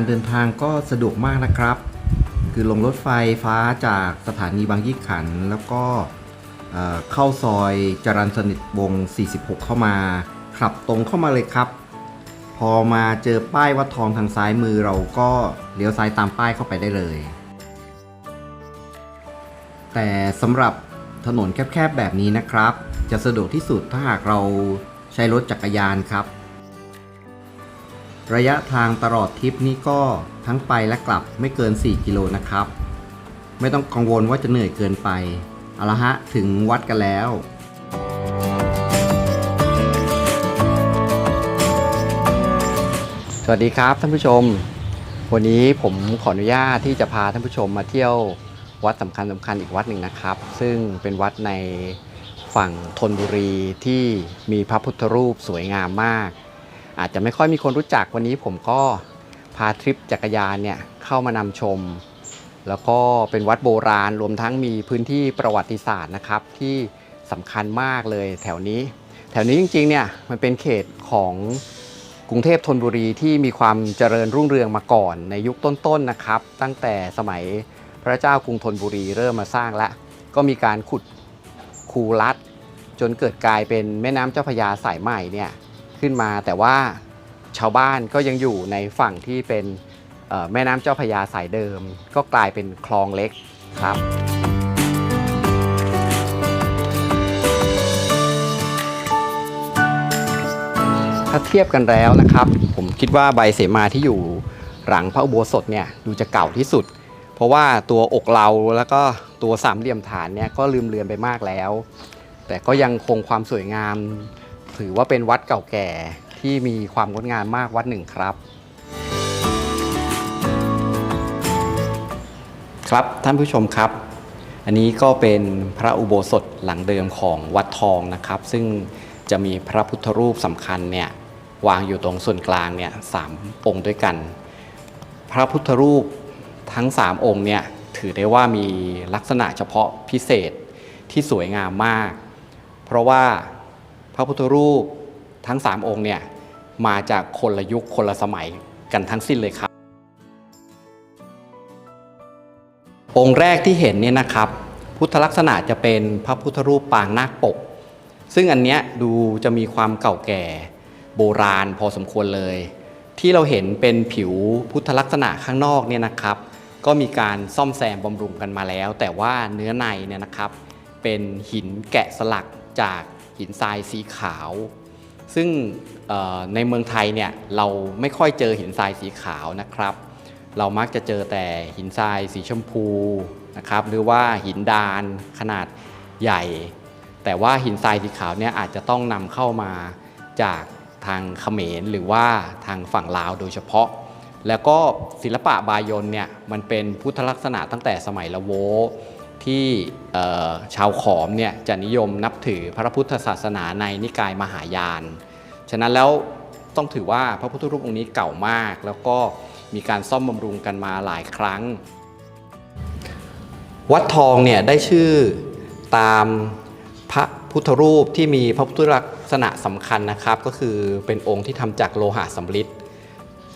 การเดินทางก็สะดวกมากนะครับ คือลงรถไฟฟ้าจากสถานีบางยี่ขัน แล้วก็เข้าซอยจรัญสนิทวง 46 เข้ามา ขับตรงเข้ามาเลยครับ พอมาเจอป้ายวัดทองทางซ้ายมือเราก็เลี้ยวซ้ายตามป้ายเข้าไปได้เลย แต่สำหรับถนนแคบๆแบบนี้นะครับ จะสะดวกที่สุดถ้าหากเราใช้รถจักรยานครับ ระยะทางตลอดทริปนี้ก็ทั้งไปและกลับไม่เกิน 4 กิโลนะครับ ไม่ต้องกังวลว่าจะเหนื่อยเกินไปเอาละฮะถึงวัดกันแล้วสวัสดีครับท่านผู้ชม วันนี้ผมขออนุญาตที่จะพาท่านผู้ชมมาเที่ยววัดสำคัญสำคัญอีกวัดหนึ่งนะครับ ซึ่งเป็นวัดในฝั่งธนบุรีที่มีพระพุทธรูปสวยงามมาก อาจจะไม่ค่อยมีคนรู้จักวันนี้ผมก็พาทริปจักรยานเนี่ยเข้ามานำชม แล้วก็เป็นวัดโบราณรวมทั้งมีพื้นที่ประวัติศาสตร์นะครับ ที่สำคัญมากเลยแถวนี้ แถวนี้จริงๆเนี่ยมันเป็นเขตของกรุงเทพธนบุรีที่มีความเจริญรุ่งเรืองมาก่อนในยุคต้นๆนะครับ ตั้งแต่สมัยพระเจ้ากรุงธนบุรีเริ่มมาสร้างแล้ว ก็มีการขุดคูลัด จนเกิดกลายเป็นแม่น้ำเจ้าพยาสายใหม่เนี่ย ขึ้นมา แต่ว่าชาวบ้านก็ยังอยู่ในฝั่งที่เป็นแม่น้ำเจ้าพยาสายเดิม ก็กลายเป็นคลองเล็กครับ ถ้าเทียบกันแล้วนะครับ ผมคิดว่าใบเสมาที่อยู่หลังพระอุโบสถเนี่ยดูจะเก่าที่สุด เพราะว่าตัวอกเราแล้วก็ตัวสามเหลี่ยมฐานเนี่ยก็ลืมเลือนไปมากแล้ว แต่ก็ยังคงความสวยงาม ถือว่าเป็นวัดเก่าแก่ที่มีความงดงามมากวัดหนึ่งครับ ครับท่านผู้ชมครับ อันนี้ก็เป็นพระอุโบสถหลังเดิมของวัดทองนะครับ ซึ่งจะมีพระพุทธรูปสำคัญเนี่ยวางอยู่ตรงส่วนกลางเนี่ยสามองค์ด้วยกัน พระพุทธรูปทั้ง 3 องค์เนี่ยถือได้ว่ามีลักษณะเฉพาะพิเศษที่สวยงามมาก เพราะว่า ระพุทธรูปทั้ง 3 องค์เนี่ยมาจากคนละยุคคนละสมัยกันทั้งสิ้นเลยครับ องค์แรกที่เห็นเนี่ยนะครับ พุทธลักษณะจะเป็นพระพุทธรูปปางนาคปก ซึ่งอันเนี้ยดูจะมีความเก่าแก่โบราณพอสมควรเลย ที่เราเห็นเป็นผิวพุทธลักษณะข้างนอกเนี่ยนะครับ ก็มีการซ่อมแซมบำรุงกันมาแล้ว แต่ว่าเนื้อในเนี่ยนะครับ เป็นหินแกะสลักจาก หินทรายสีขาว ซึ่งในเมืองไทยเนี่ยเราไม่ค่อยเจอหินทรายสีขาวนะครับ เรามักจะเจอแต่หินทรายสีชมพูนะครับหรือว่าหินดานขนาดใหญ่ แต่ว่าหินทรายสีขาวเนี่ยอาจจะต้องนำเข้ามาจากทางเขมรหรือว่าทางฝั่งลาวโดยเฉพาะ แล้วก็ศิลปะบายนเนี่ยมันเป็นพุทธลักษณะตั้งแต่สมัยละโว ที่ชาวขอมเนี่ยจะนิยมนับถือพระพุทธศาสนาในนิกายมหายาน ฉะนั้นแล้วต้องถือว่าพระพุทธรูปองค์นี้เก่ามาก แล้วก็มีการซ่อมบำรุงกันมาหลายครั้ง วัดทองเนี่ยได้ชื่อตามพระพุทธรูปที่มีพระพุทธลักษณะสำคัญนะครับ ก็คือเป็นองค์ที่ทำจากโลหะสำริด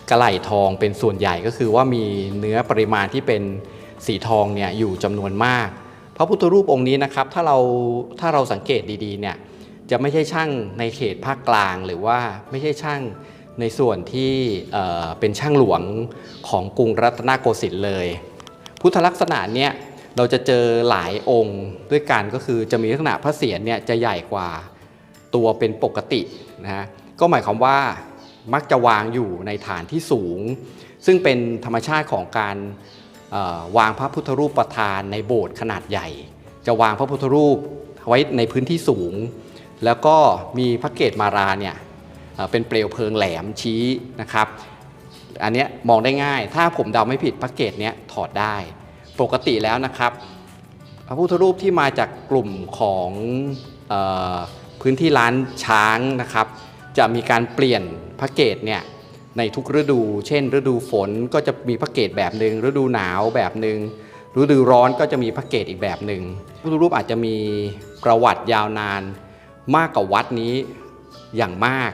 กระไหลทองเป็นส่วนใหญ่ก็คือว่ามีเนื้อปริมาณที่เป็น สีทองเนี่ยอยู่จำนวนมาก พระพุทธรูปองค์นี้นะครับถ้าเราถ้าเราสังเกตดีๆเนี่ยจะไม่ใช่ช่างในเขตภาคกลางหรือว่าไม่ใช่ช่างในส่วนที่เเป็นช่างหลวงของกรุงรัตนโกสินทร์เลย พุทธลักษณะเนี่ยเราจะเจอหลายองค์ด้วยกันก็คือจะมีลักษณะพระเศียรเนี่ยจะใหญ่กว่าตัวเป็นปกตินะฮะก็หมายความว่ามักจะวางอยู่ในฐานที่สูง ซึ่งเป็นธรรมชาติของการ วางพระพุทธรูปประธานในโบสถ์ขนาดใหญ่ จะวางพระพุทธรูปไว้ในพื้นที่สูง แล้วก็มีพระเกศมาราเนี่ยเเป็นเปลวเพลิงแหลมชี้นะครับ อันเนี้ยมองได้ง่าย ถ้าผมเดาไม่ผิดพระเกตเนี้ยถอดได้ ปกติแล้วนะครับ พระพุทธรูปที่มาจากกลุ่มของออพื้นที่ร้านช้างนะครับ จะมีการเปลี่ยนพระเกตเนี่ย ในทุกฤดู เช่น ฤดูฝนก็จะมีพระเกตแบบหนึ่งฤดูหนาวแบบหนึ่งฤดูร้อนก็จะมีพระเกตอีกแบบหนึ่งพุทธรูปอาจจะมีประวัติยาวนานมากกว่าวัดนี้อย่างมาก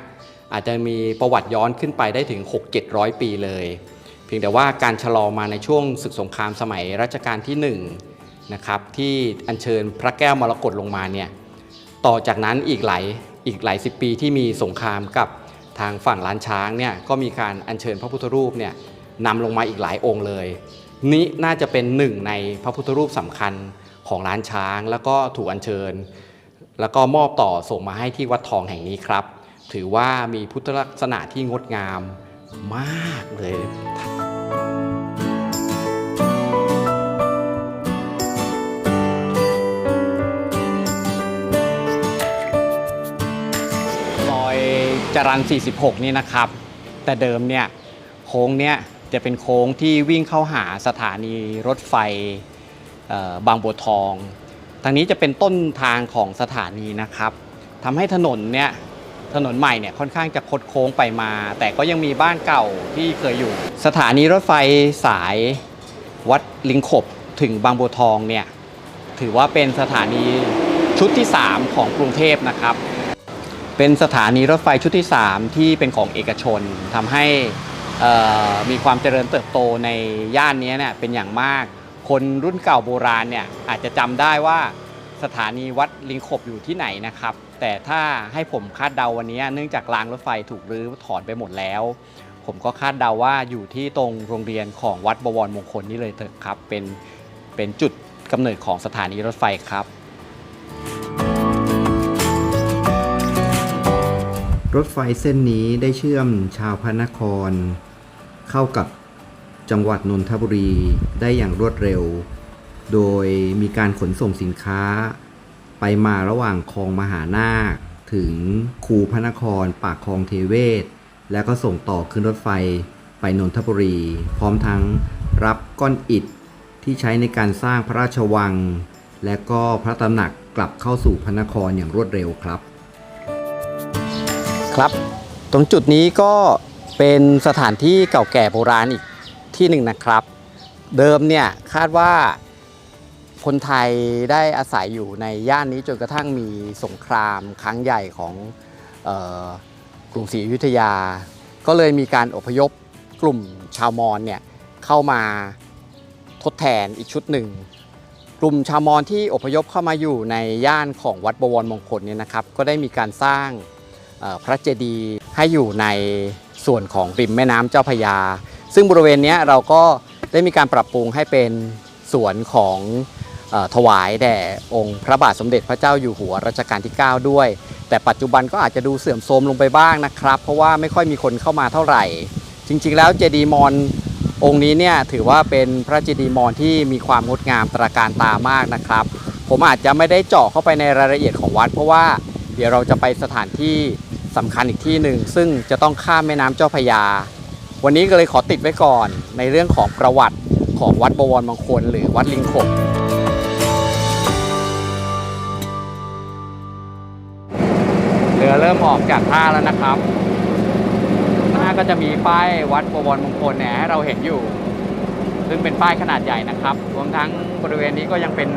อาจจะมีประวัติย้อนขึ้นไปได้ถึง 6-700 ปีเลย เพียงแต่ว่าการชะลอมาในช่วงศึกสงครามสมัยรัชกาลที่1นะครับที่อัญเชิญพระแก้วมรกตลงมาเนี่ยต่อจากนั้นอีกหลายอีกหลายสิบปีที่มีสงครามกับ ทางฝั่งล้านช้างเนี่ยก็มีการอัญเชิญพระพุทธรูปเนี่ยนำลงมาอีกหลายองค์เลย นี้น่าจะเป็นหนึ่งในพระพุทธรูปสำคัญของล้านช้าง แล้วก็ถูกอัญเชิญ แล้วก็มอบต่อส่งมาให้ที่วัดทองแห่งนี้ครับ ถือว่ามีพุทธลักษณะที่งดงามมากเลย จรัน46 นี่นะครับ แต่เดิมเนี่ยโค้งเนี่ยจะเป็นโค้งที่วิ่งเข้าหาสถานีรถไฟบางบัวทอง ทางนี้จะเป็นต้นทางของสถานีนะครับทำให้ถนนเนี่ยถนนใหม่เนี่ยค่อนข้างจะคดโค้งไปมา แต่ก็ยังมีบ้านเก่าที่เคยอยู่ สถานีรถไฟสายวัดลิงขบถึงบางบัวทองเนี่ยถือว่าเป็นสถานีชุดที่ 3 ของกรุงเทพนะครับ เป็นสถานีรถไฟชุดที่ 3 ที่เป็นของเอกชนทำให้มีความเจริญเติบโตในย่านนี้เนี่ยเป็นอย่างมาก คนรุ่นเก่าโบราณเนี่ยอาจจะจำได้ว่าสถานีวัดลิงขบอยู่ที่ไหนนะครับ แต่ถ้าให้ผมคาดเดาวันนี้เนื่องจากรางรถไฟถูกรื้อถอนไปหมดแล้ว ผมก็คาดเดาว่าอยู่ที่ตรงโรงเรียนของวัดบวรมงคลนี่เลยเถอะครับ เป็นเป็นจุดกำเนิดของสถานีรถไฟครับ รถไฟเส้นนี้ได้เชื่อมชาวพระนคร เข้ากับจังหวัดนนทบุรีได้อย่างรวดเร็ว โดยมีการขนส่งสินค้า ไปมาระหว่างคลองมหานาค ถึงคูพระนคร ปากคลองเทเวศ แล้วก็ส่งต่อขึ้นรถไฟไปนนทบุรี พร้อมทั้งรับก้อนอิฐที่ใช้ในการสร้างพระราชวัง และก็พระตำหนักกลับเข้าสู่พระนครอย่างรวดเร็วครับ ครับ ตรงจุดนี้ก็เป็นสถานที่เก่าแก่โบราณอีกที่หนึ่งนะครับ เดิมเนี่ยคาดว่าคนไทยได้อาศัยอยู่ในย่านนี้จนกระทั่งมีสงครามครั้งใหญ่ของออกรุงศรีอยุธยา ก็เลยมีการอพยพกลุ่มชาวมอญเนี่ยเข้ามาทดแทนอีกชุดหนึ่ง กลุ่มชาวมอญที่อพยพเข้ามาอยู่ในย่านของวัดบวรมงคลเนี่ยนะครับ ก็ได้มีการสร้าง พระเจดีย์ให้อยู่ในส่วนของริมแม่น้ำเจ้าพยา ซึ่งบริเวณนี้เราก็ได้มีการปรับปรุงให้เป็นสวนของออถวายแด่องค์พระบาทสมเด็จพระเจ้าอยู่หัวรัชกาลที่ 9 ด้วย แต่ปัจจุบันก็อาจจะดูเสื่อมโทรมลงไปบ้างนะครับ เพราะว่าไม่ค่อยมีคนเข้ามาเท่าไหร่ จริงๆ แล้วเจดีย์มอญองค์นี้เนี่ยถือว่าเป็นพระเจดีย์มอญที่มีความงดงามตระการตามากนะครับ ผมอาจจะไม่ได้เจาะเข้าไปในรายละเอียดของวัด เพราะว่าเดี๋ยวเราจะไปสถานที่ สำคัญอีกที่หนึ่งซึ่งจะต้องข้ามแม่น้ำเจ้าพยา วันนี้ก็เลยขอติดไว้ก่อนในเรื่องของประวัติของวัดบวรมงคลหรือวัดลิงขบเรือเริ่มออกจากท่าแล้วนะครับหน้าก็จะมีป้ายวัดบวรมงคลเนี่ยให้เราเห็นอยู่ ซึ่งเป็นป้ายขนาดใหญ่นะครับรวมทั้งบริเวณนี้ก็ยังเป็น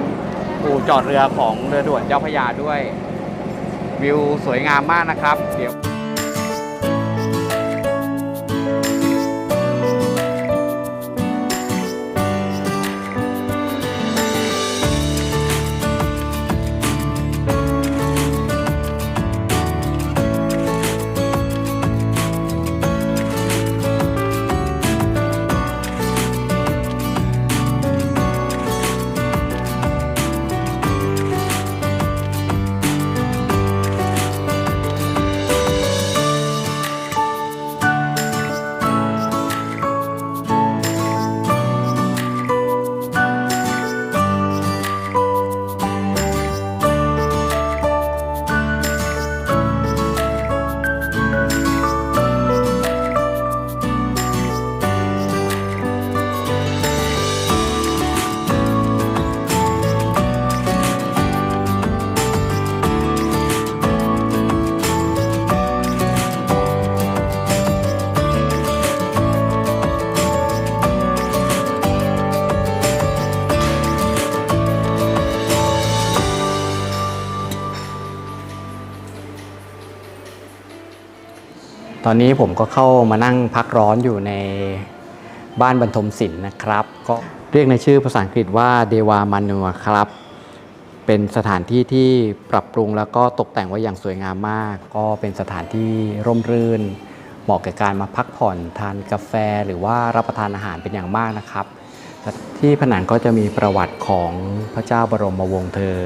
อู่จอดเรือของเรือด่วนเจ้าพยาด้วย วิวสวยงามมากนะครับเดี๋ยว อนนี้ผมก็เข้ามานั่งพักร้อนอยู่ในบ้านบรรทมศิลป์นะครับ ก็เรียกในชื่อภาษาอังกฤษว่าเดวามานัวครับ เป็นสถานที่ที่ปรับปรุงแล้วก็ตกแต่งไว้อย่างสวยงามมาก ก็เป็นสถานที่ร่มรื่น เหมาะกับการมาพักผ่อนทานกาแฟหรือว่ารับประทานอาหารเป็นอย่างมากนะครับ ที่ผนังก็จะมีประวัติของพระเจ้าบรมวงศ์เธอ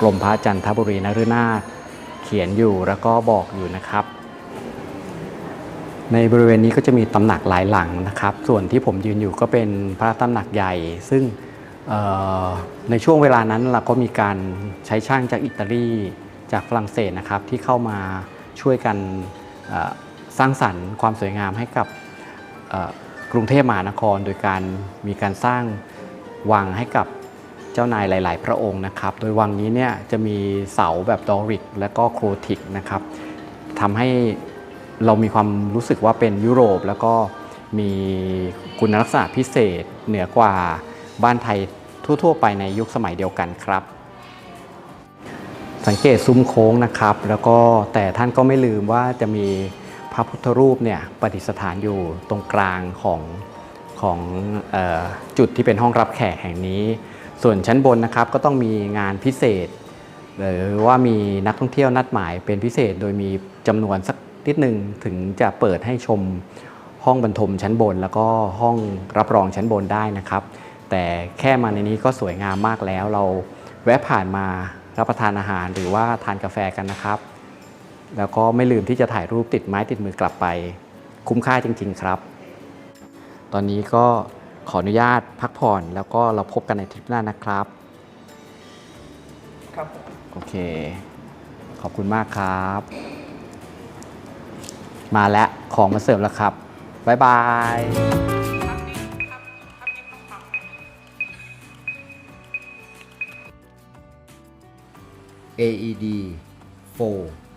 กรมพระจันทบุรีนฤนาถเขียนอยู่แล้วก็บอกอยู่นะครับ ในบริเวณนี้ก็จะมีตำหนักหลายหลังนะครับ ส่วนที่ผมยืนอยู่ก็เป็นพระตำหนักใหญ่ ซึ่งในช่วงเวลานั้นเราก็มีการใช้ช่างจากอิตาลีจากฝรั่งเศสนะครับ ที่เข้ามาช่วยกันสร้างสรรค์ความสวยงามให้กับกรุงเทพมหานคร โดยการมีการสร้างวังให้กับเจ้านายหลาย ๆ พระองค์นะครับ โดยวังนี้เนี่ยจะมีเสาแบบดอริกและก็โครติกนะครับทำให้ เรามีความรู้สึกว่าเป็นยุโรป แล้วก็มีคุณลักษณะพิเศษเหนือกว่าบ้านไทยทั่ว ๆ ไปในยุคสมัยเดียวกันครับ สังเกตซุ้มโค้งนะครับ แล้วก็แต่ท่านก็ไม่ลืมว่าจะมีพระพุทธรูปเนี่ยประดิษฐานอยู่ตรงกลางของของออจุดที่เป็นห้องรับแขกแห่งนี้ ส่วนชั้นบนนะครับก็ต้องมีงานพิเศษ หรือว่ามีนักท่องเที่ยวนัดหมายเป็นพิเศษโดยมีจำนวนสัก นิดหนึ่งถึงจะเปิดให้ชมห้องบรรทมชั้นบน แล้วก็ห้องรับรองชั้นบนได้นะครับ แต่แค่มาในนี้ก็สวยงามมากแล้วเราแวะผ่านมารับประทานอาหารหรือว่าทานกาแฟกันนะครับ แล้วก็ไม่ลืมที่จะถ่ายรูปติดไม้ติดมือกลับไป คุ้มค่าจริง ๆ ครับ ตอนนี้ก็ขออนุญาตพักผ่อนแล้วก็เราพบกันในทริปหน้านะครับ ครับ โอเค ขอบคุณมากครับ มาแล้วของมาเสิร์ฟแล้วครับบ๊ายบาย AED 4